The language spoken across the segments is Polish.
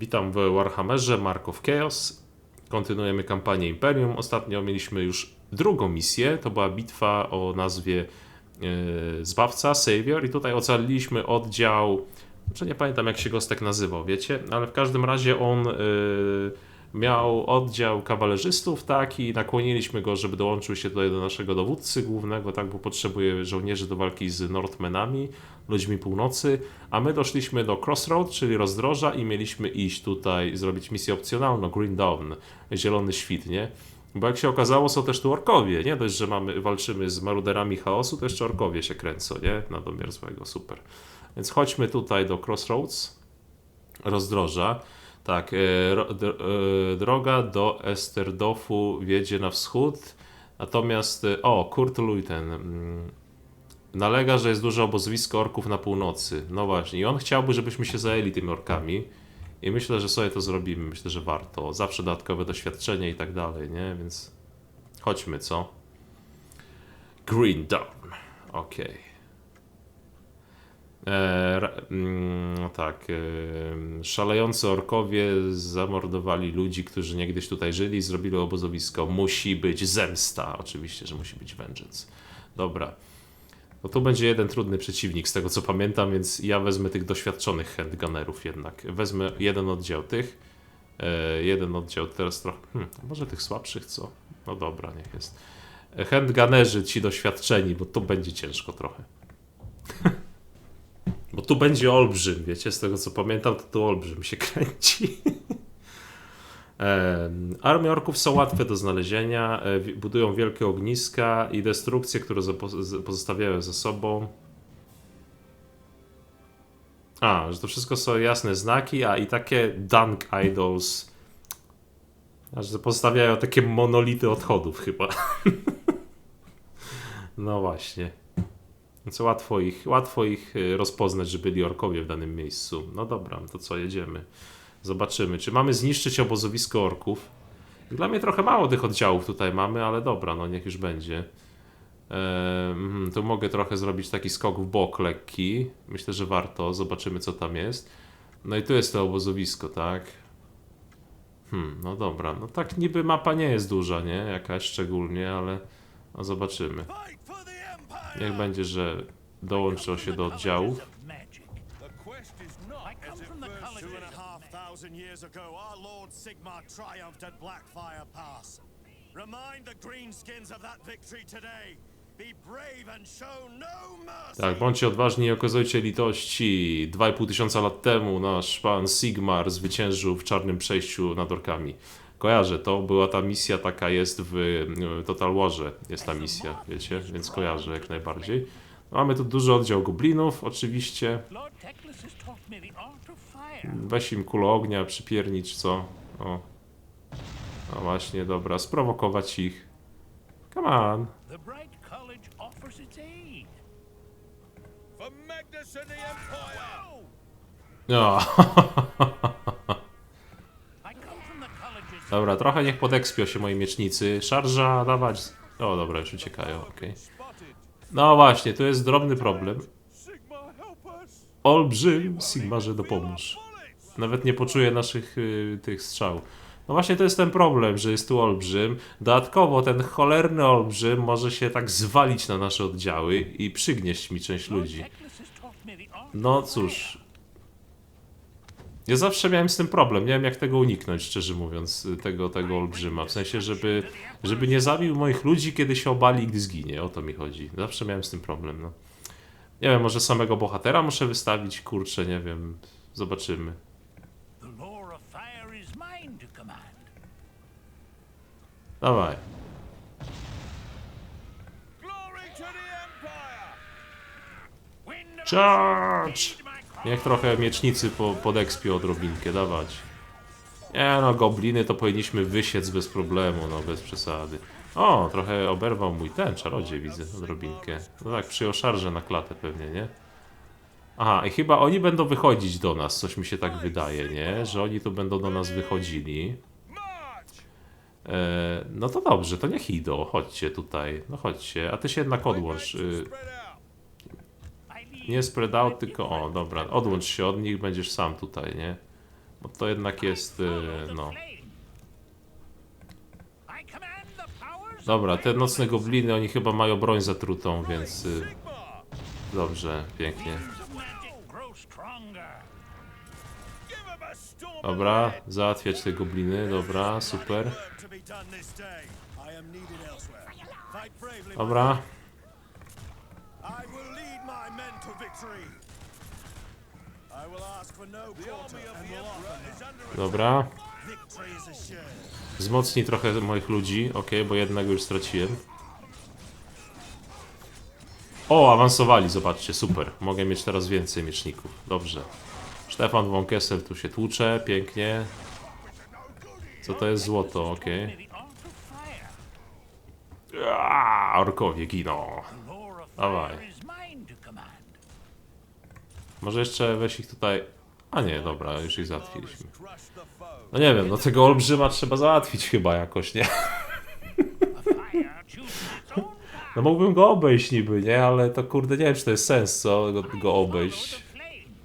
Witam w Warhammerze Mark of Chaos. Kontynuujemy kampanię Imperium. Ostatnio mieliśmy już drugą misję. To była bitwa o nazwie e, Zbawca, Savior. I tutaj ocaliliśmy oddział. Znaczy nie pamiętam jak się Gostek nazywał, wiecie? Ale w każdym razie on e, miał oddział kawalerzystów, tak? I nakłoniliśmy go, żeby dołączył się tutaj do naszego dowódcy głównego, tak? Bo potrzebuje żołnierzy do walki z Northmenami, ludźmi północy. A my doszliśmy do Crossroad, czyli rozdroża i mieliśmy iść tutaj, zrobić misję opcjonalną, Green Dawn, zielony świt, nie? Bo jak się okazało, są też tu orkowie, nie dość, że mamy, walczymy z maruderami chaosu, to jeszcze orkowie się kręcą, nie? Na domiar złego, super. Więc chodźmy tutaj do Crossroads, rozdroża. Tak, e, e, droga do Esterdofu wiedzie na wschód, natomiast, e, o, Kurt Luiten mm, nalega, że jest duże obozowisko orków na północy. No właśnie, i on chciałby, żebyśmy się zajęli tymi orkami. I myślę, że sobie to zrobimy. Myślę, że warto. Zawsze dodatkowe doświadczenie i tak dalej, nie? Więc chodźmy, co? Green Dawn. Okej. E, mm, tak. E, szalejący orkowie zamordowali ludzi, którzy niegdyś tutaj żyli, zrobili obozowisko. Musi być zemsta. Oczywiście, że musi być vengeance. Dobra. No tu będzie jeden trudny przeciwnik, z tego co pamiętam, więc ja wezmę tych doświadczonych handgunnerów jednak. Wezmę jeden oddział tych. E, jeden oddział teraz trochę. Hmm, może tych słabszych, co? No dobra, niech jest. E, Handgunnerzy ci doświadczeni, bo tu będzie ciężko trochę. Bo tu będzie olbrzym, wiecie, z tego co pamiętam, to tu olbrzym się kręci. Armie orków są łatwe do znalezienia, e, budują wielkie ogniska i destrukcje, które pozostawiają za sobą. A, że to wszystko są jasne znaki, a i takie dunk idols, że pozostawiają takie monolity odchodów chyba. No właśnie. Więc łatwo ich, łatwo ich y, rozpoznać, że byli orkowie w danym miejscu. No dobra, to co, jedziemy. Zobaczymy, czy mamy zniszczyć obozowisko orków. Dla mnie trochę mało tych oddziałów tutaj mamy, ale dobra, no niech już będzie. Ehm, tu mogę trochę zrobić taki skok w bok lekki. Myślę, że warto. Zobaczymy, co tam jest. No i tu jest to obozowisko, tak? Hmm, no dobra. No tak niby mapa nie jest duża, nie? Jakaś szczególnie, ale no zobaczymy. Niech będzie, że dołączą się do oddziałów. The quest is not I as come it from the first college. Two and a half thousand years ago, our Lord Sigmar triumphed at Blackfire Pass. Remind the Greenskins of that victory today. Be brave and show no mercy. Tak, bądźcie odważni i okazujcie litości. 2,5 tysiąca lat temu nasz pan Sigmar zwyciężył w czarnym przejściu nad orkami. Kojarzę, to była ta misja, taka jest w Total Warze, jest ta misja, wiecie, więc kojarzę jak najbardziej. Mamy tu duży oddział goblinów, oczywiście. Weź im kulę ognia, przypiernicz, co? O. No właśnie, dobra, sprowokować ich. Come on. The Bright College offers its aid. for Magnus and the Empire. No. I come from the college's Dobra, trochę niech podekspią się moi miecznicy. Szarża, dawać. O, dobra, już uciekają, okej. Spotted. No właśnie, tu jest drobny problem. Olbrzym, Sigmarze dopomóż. Nawet nie poczuje naszych y, tych strzał. No właśnie to jest ten problem, że jest tu olbrzym. Dodatkowo ten cholerny olbrzym może się tak zwalić na nasze oddziały i przygnieść mi część ludzi. No cóż. Ja zawsze miałem z tym problem. Nie wiem jak tego uniknąć, szczerze mówiąc, tego, tego olbrzyma. W sensie, żeby, żeby nie zabił moich ludzi, kiedy się obali, gdy zginie. O to mi chodzi. Zawsze miałem z tym problem. No. Nie wiem, może samego bohatera muszę wystawić? Kurczę, nie wiem. Zobaczymy. Dawaj. Charge! Niech trochę miecznicy po, podekspią odrobinkę, dawać. Nie no, gobliny to powinniśmy wysiec bez problemu, no bez przesady. O, trochę oberwał mój ten czarodziej, widzę, odrobinkę. No tak, przyjął szarżę na klatę pewnie, nie? Aha, i chyba oni będą wychodzić do nas, coś mi się tak wydaje, nie? Że oni tu będą do nas wychodzili. E, no to dobrze, to niech idą, chodźcie tutaj, no chodźcie. A ty się jednak odłącz. Y, Spread out. I lead nie spread out, tylko o, dobra, odłącz się od nich, będziesz sam tutaj, nie? Bo to jednak jest, y, no... Dobra, te nocne gobliny, oni chyba mają broń zatrutą, więc... Y, dobrze, pięknie. Dobra, załatwiać te gobliny, dobra, super. Dobra, to victory. I will ask for no quarter and will offer none. dobra. Victory is assured. Wzmocnij trochę moich ludzi, ok, bo jednego już straciłem. O, awansowali, zobaczcie, super. Mogę mieć teraz więcej mieczników. Dobrze. Stefan von Kessel tu się tłucze, pięknie. Co to jest złoto, ok. Aaaa, Orkowie giną. Dawaj. fire is mine to command. Może jeszcze weź ich tutaj... A nie, dobra, już ich załatwiliśmy. No nie wiem, no tego olbrzyma trzeba załatwić chyba jakoś, nie? No mógłbym go obejść niby, nie? Ale to kurde, nie wiem, czy to jest sens, co? Go, go obejść.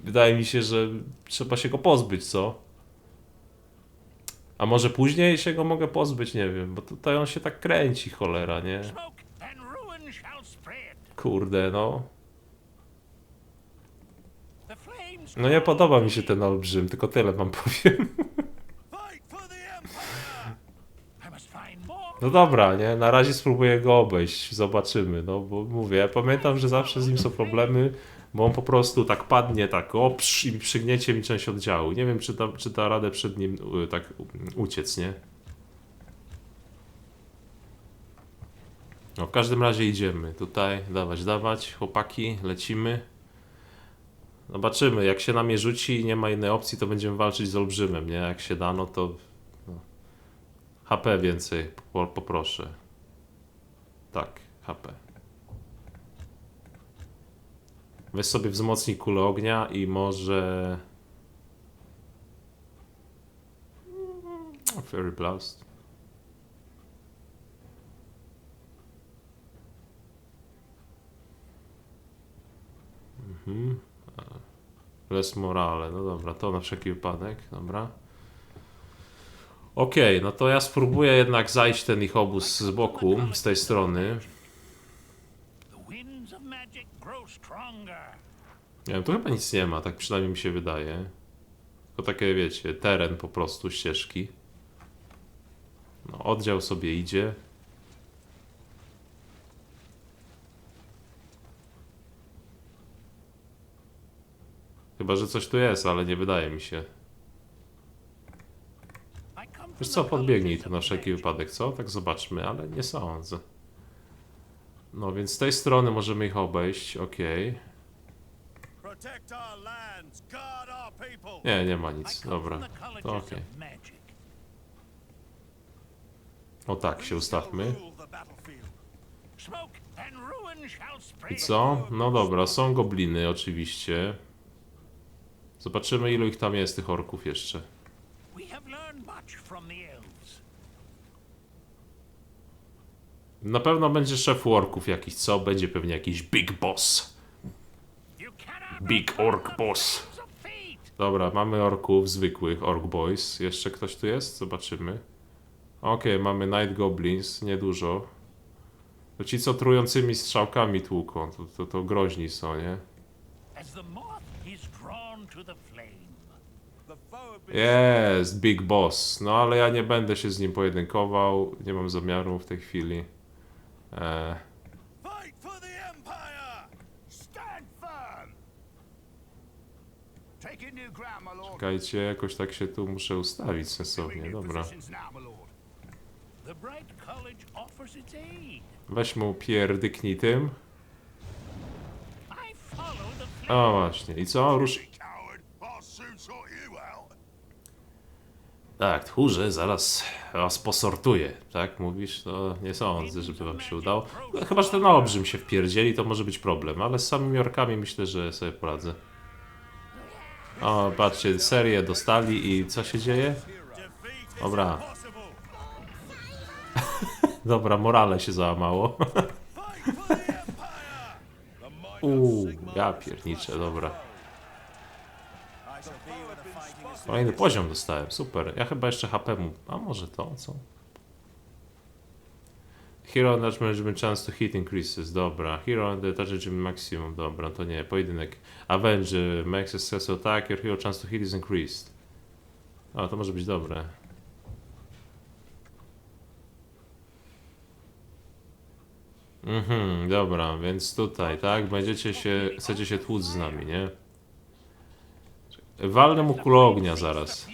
Wydaje mi się, że trzeba się go pozbyć, co? A może później się go mogę pozbyć, nie wiem, bo tutaj on się tak kręci, cholera, nie? Kurde, no. No nie podoba mi się ten olbrzym, tylko tyle wam powiem. No dobra, nie? Na razie spróbuję go obejść, zobaczymy, no bo mówię, ja pamiętam, że zawsze z nim są problemy, bo on po prostu tak padnie, tak oprz i przygniecie mi część oddziału. Nie wiem, czy da, czy da radę przed nim y, tak uciec, nie? No w każdym razie idziemy tutaj, dawać, dawać, chłopaki, lecimy. Zobaczymy, jak się na mnie rzuci i nie ma innej opcji, to będziemy walczyć z olbrzymem, nie? Jak się da, no to HP więcej po, poproszę. Tak, HP. Weź sobie wzmocnij kulę ognia i może... Mm, Fairy Blast. Mhm. Les Morale, no dobra, to na wszelki wypadek, dobra. Okej, no to ja spróbuję jednak zajść ten ich obóz z boku, z tej strony. Nie wiem, tu chyba nic nie ma, tak przynajmniej mi się wydaje. To takie, wiecie, teren po prostu, ścieżki. No, oddział sobie idzie. Chyba, że coś tu jest, ale nie wydaje mi się. Wiesz co, podbiegnij tu na wszelki wypadek, co? Tak zobaczmy, ale nie sądzę. No więc z tej strony możemy ich obejść, people. Nie, nie ma nic, dobra. To magic. O tak się ustawmy. I co? No dobra, są gobliny oczywiście. Zobaczymy ilu ich tam jest, tych orków jeszcze. Na pewno będzie szef orków jakiś, co? Będzie pewnie jakiś big boss. Big the boss. Dobra, mamy orków zwykłych, ork boys. Jeszcze ktoś tu jest? Zobaczymy. Okej, mamy night goblins, niedużo. To ci co trującymi strzałkami tłuką, to, to, to groźni są, nie? Jest, big boss. No ale ja nie będę się z nim pojedynkował. Nie mam zamiaru w tej chwili. Eee, Fight for the Empire! Stand firm! Taking new ground, my lord. czekajcie, jakoś tak się tu muszę ustawić sensownie. Dobra. Weź mu pierdyknij tym. O właśnie, i co? Rusz... Tak, tchórze, zaraz was posortuję, tak mówisz? To nie sądzę, żeby wam się udało. No, chyba, że ten olbrzym się wpierdzieli, to może być problem, ale z samymi orkami myślę, że sobie poradzę. O, patrzcie, serię dostali i co się dzieje? Dobra. Dobra, morale się załamało. Uuu, ja pierniczę, dobra. I shall be where the fight Kolejny poziom dostałem, super. Ja chyba jeszcze HP mu... A może to, co? Hero Damage Management Chance to Hit Increases, dobra. Hero Touch Maximum, dobra, to nie. Pojedynek. Avenge, Max Success Attack, your hero chance to hit is increased. O, to może być dobre. Mhm, dobra, więc tutaj, tak? Będziecie się, chcecie się tłuc z nami, nie? Walnę mu kulę ognia zaraz.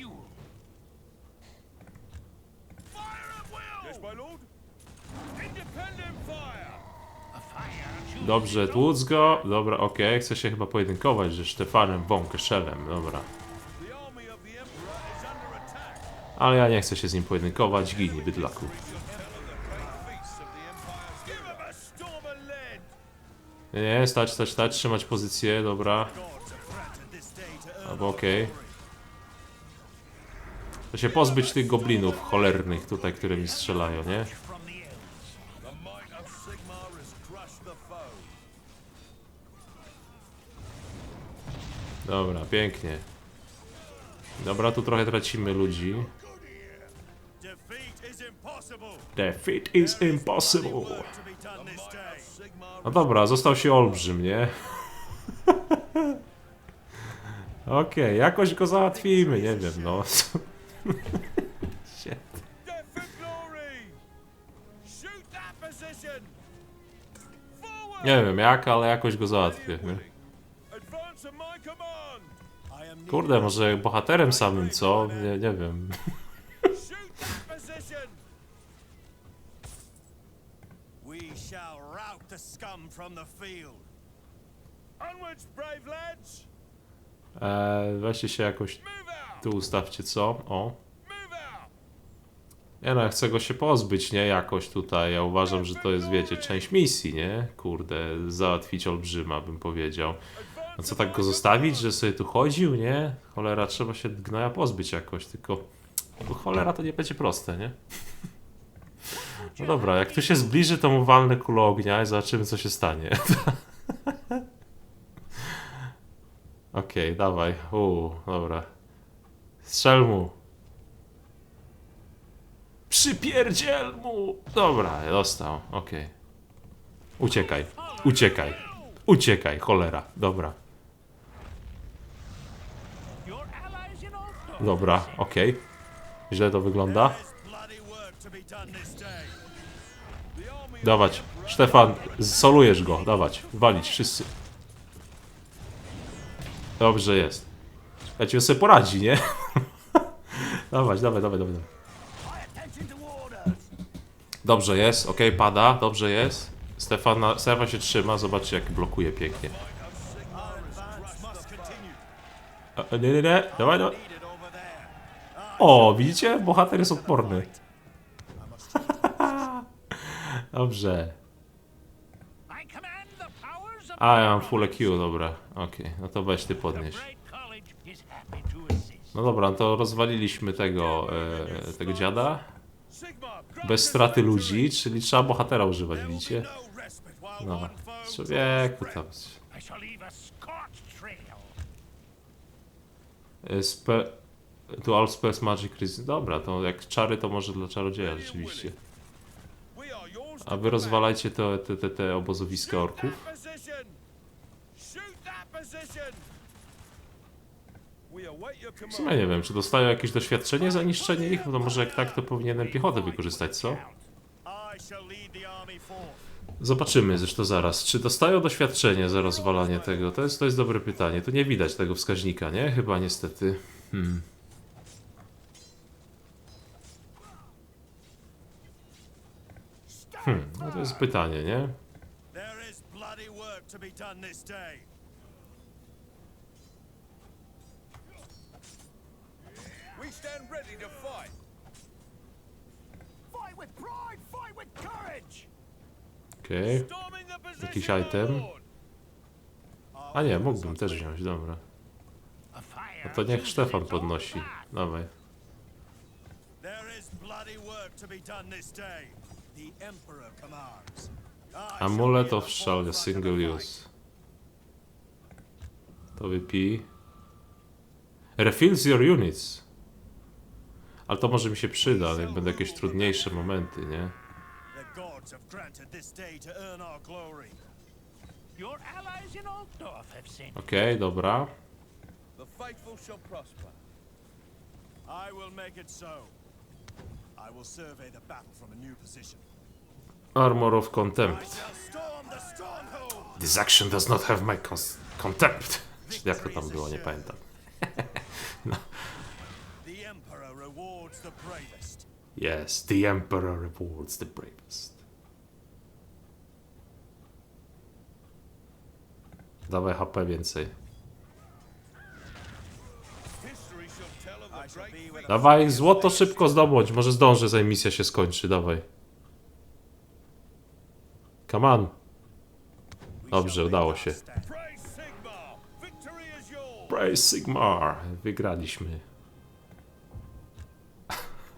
Dobrze, tłuc go. Dobra, okej, chce się chyba pojedynkować ze Stefanem dobra. Is under attack. Ale ja nie chcę się z nim pojedynkować, ginie, bydlaku. Nie, stać, stać, stać, trzymać pozycję, dobra. Albo okej. To się pozbyć tych goblinów cholernych tutaj, które mi strzelają, nie? Dobra, pięknie. Dobra, tu trochę tracimy ludzi. Defeat is impossible. No dobra, został się olbrzym, nie? Okej, jakoś go załatwimy, nie wiem, no. Shit. Nie wiem jak, ale jakoś go załatwię. Nie? Kurde, może bohaterem samym, co? Nie, nie wiem. Shall rout the scum from the field. Onwards, brave lads! Eee, weźcie się jakoś tu ustawcie, co? O. Nie no, ja chcę go się pozbyć, nie? Jakoś tutaj. Ja uważam, że to jest, wiecie, część misji, nie? Kurde, załatwić olbrzyma, bym powiedział. No co, tak go zostawić, że sobie tu chodził, nie? Cholera, trzeba się gnoja pozbyć jakoś, tylko... No cholera, to nie będzie proste, nie? No dobra, jak tu się zbliży, to mu walnę kulę ognia i zobaczymy, co się stanie. Okej, dawaj. Uuu, dobra. Strzel mu. Przypierdziel mu! Dobra, dostał, okej. Uciekaj, uciekaj, uciekaj, cholera, dobra, dobra, okej. Źle to wygląda. Dawać, Stefan, solujesz go, dawać, walić, wszyscy. Dobrze jest. Ja ci sobie poradzi, nie? dawaj, dawaj, dawaj. dawaj. Dobrze jest, okej, pada, dobrze jest. Stefan, Stefan się trzyma, zobaczcie jak blokuje pięknie. A, nie, nie, nie, dawaj, dawaj. O, widzicie? Bohater jest odporny. Dobrze. I command the powers of A, ja mam full EQ, dobra. Okej, no to weź ty podnieś. No dobra, no to rozwaliliśmy tego, e, tego dziada. Bez straty ludzi, czyli trzeba bohatera używać, widzicie? no Człowieku tam. E, Spe... Dual Spells Magic Resist. Dobra, to jak czary, to może dla czarodzieja rzeczywiście. A wy rozwalajcie te, te, te, te obozowiska orków. that position! Shoot that position! We await your W sumie nie wiem, czy dostają jakieś doświadczenie za niszczenie ich? No może jak tak, to powinienem piechotę wykorzystać, co? Zobaczymy zresztą zaraz. Czy dostają doświadczenie za rozwalanie tego? To jest, to jest dobre pytanie. Tu nie widać tego wskaźnika, nie? Chyba niestety. Hmm. Hmm, no to jest pytanie, nie? There is bloody work to be done this day. We stand ready to fight. Fight with pride, fight with courage. Okej. Storming the position, Jakiś item? lord. A nie, mógłbym też wziąć, dobra. No to niech Stefan podnosi. Dawaj. There is bloody work to be done this day. The Emperor commands. I shall Amulet be of the Shell, forefront of single use. To wypij. Refills your units. Ale to może mi się przyda, jak będą jakieś trudniejsze momenty, nie? Okej, dobra. The faithful shall prosper. I will make it so. I will survey the battle from a new position. Armor of Contempt. This action does not have my cons- contempt. Czy jak to tam było, nie pamiętam. The Emperor rewards the bravest. Yes, the Emperor rewards the bravest. Dawaj HP więcej. Dawaj, złoto szybko zdobądź. Może zdążę, zanim misja się skończy. Dawaj. Come on. Dobrze, udało się. Praise Sigmar. Wygraliśmy.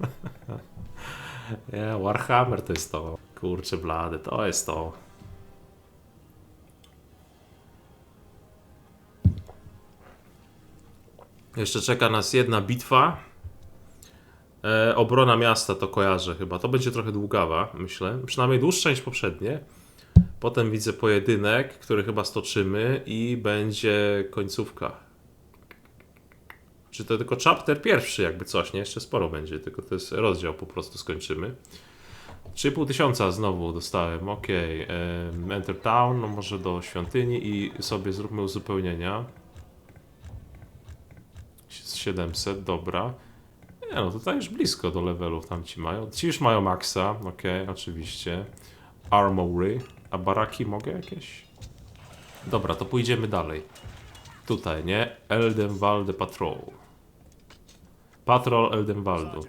Nie, Warhammer to jest to. Kurczę blady, to jest to. Jeszcze czeka nas jedna bitwa. E, obrona miasta to kojarzę chyba. To będzie trochę długawa, myślę. Przynajmniej dłuższa niż poprzednie. Potem widzę pojedynek, który chyba stoczymy i będzie końcówka. Czy to tylko chapter pierwszy, jakby coś, nie? Jeszcze sporo będzie, tylko to jest rozdział, po prostu skończymy. 3,5 tysiąca znowu dostałem, em, Enter Town, no może do świątyni i sobie zróbmy uzupełnienia. Z 700, dobra. Nie no, tutaj już blisko do levelów tam ci mają. Ci już mają maksa, okej, oczywiście. Armory. A baraki mogę jakieś? Dobra, to pójdziemy dalej. Tutaj, nie? Eldenwalde Patrol. Patrol Eldenwaldu.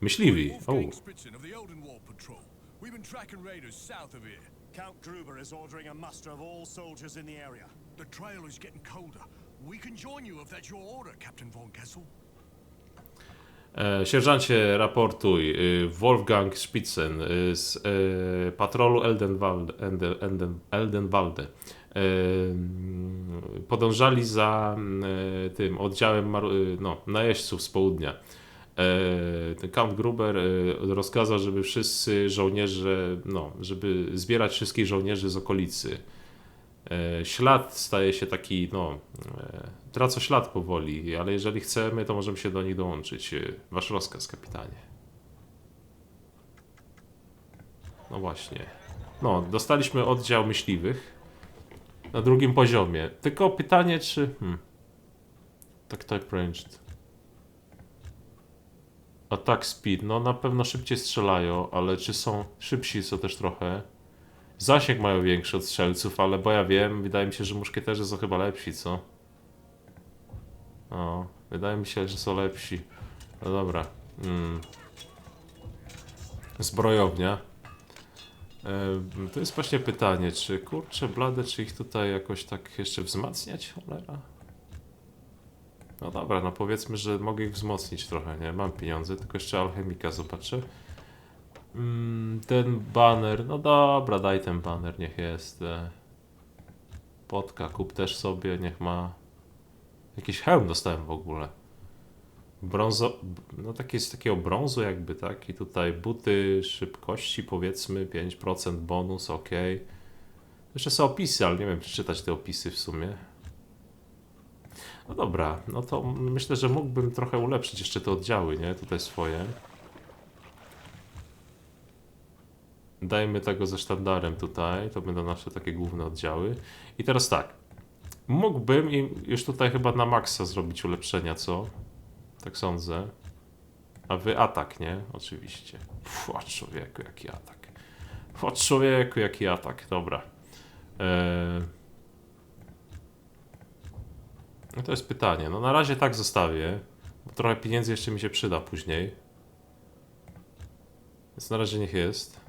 Myśliwi. O, Wolfgang Spritzen of the Oldenwall Patrol. We've been tracking raiders south of here. Count Gruber is ordering a muster of all soldiers in the area. The trail is getting colder. We can join you if that's your order, Captain von Kessel. e, sierżancie, raportuj. y, Wolfgang Spitzen y, z e, patrolu Eldenwalde. Enden, Eldenwalde. Mm, podążali za e, tym oddziałem y, no, najeźdźców z południa. Ten Count Gruber rozkazał, żeby wszyscy żołnierze, no, żeby zbierać wszystkich żołnierzy z okolicy. Ślad staje się taki, no, traca ślad powoli, ale jeżeli chcemy, to możemy się do nich dołączyć. Wasz rozkaz, kapitanie. No właśnie. No, dostaliśmy oddział myśliwych na drugim poziomie. Tylko pytanie, czy. Hmm. Tak, type ranged. Attack speed. No, na pewno szybciej strzelają, ale czy są szybsi, co też trochę. Zasięg mają większy od strzelców, ale bo ja wiem, wydaje mi się, że muszkieterzy są chyba lepsi, co? O, wydaje mi się, że są lepsi. No dobra. Mm. Zbrojownia. E, to jest właśnie pytanie, czy kurczę blade, czy ich tutaj jakoś tak jeszcze wzmacniać, cholera? No dobra, no powiedzmy, że mogę ich wzmocnić trochę, nie? Mam pieniądze, tylko jeszcze alchemika zobaczę. Mm, ten banner, no dobra, daj ten banner, niech jest. e. Potka, kup też sobie, niech ma. Jakiś hełm dostałem w ogóle. Brązo, no taki z takiego brązu jakby, tak? I tutaj buty szybkości powiedzmy, 5% bonus, ok. Jeszcze są opisy, ale nie wiem, czy czytać te opisy w sumie. No dobra, no to myślę, że mógłbym trochę ulepszyć jeszcze te oddziały, nie? Tutaj swoje. Dajmy tego ze sztandarem tutaj, to będą nasze takie główne oddziały. I teraz tak, mógłbym już tutaj chyba na maksa zrobić ulepszenia, co? Tak sądzę. A wy atak, nie? Oczywiście. Fu, człowieku, jaki atak. Fu, człowieku, jaki atak, dobra. Eee... No to jest pytanie. No na razie tak zostawię, bo trochę pieniędzy jeszcze mi się przyda później. Więc na razie niech jest.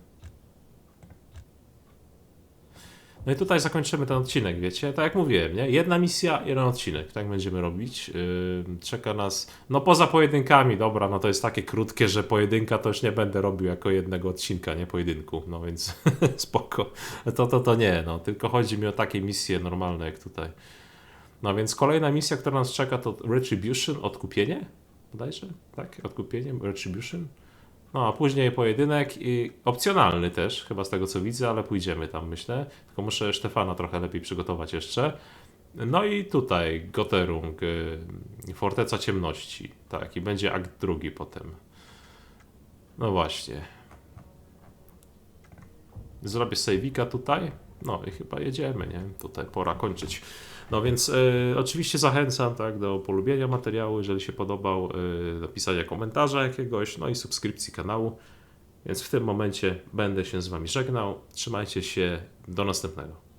No i tutaj zakończymy ten odcinek, wiecie? Tak jak mówiłem, nie? Jedna misja, jeden odcinek, tak będziemy robić. Yy, czeka nas, no poza pojedynkami, dobra, no to jest takie krótkie, że pojedynka to już nie będę robił jako jednego odcinka, nie pojedynku, no więc spoko. To, to, to nie, no, tylko chodzi mi o takie misje normalne jak tutaj. No więc kolejna misja, która nas czeka to Retribution, odkupienie? Bodajże? Tak? Odkupienie, Retribution? No, a później pojedynek i opcjonalny też, chyba z tego co widzę, ale pójdziemy tam, myślę. Tylko muszę Stefana trochę lepiej przygotować jeszcze. No i tutaj Goterung, y, Forteca Ciemności. Tak, i będzie akt drugi potem. No właśnie. Zrobię sejwika tutaj. No i chyba jedziemy, nie? Tutaj pora kończyć. No więc y, oczywiście zachęcam tak, do polubienia materiału, jeżeli się podobał, y, do pisania komentarza jakiegoś, no i subskrypcji kanału. Więc w tym momencie będę się z Wami żegnał. Trzymajcie się, do następnego.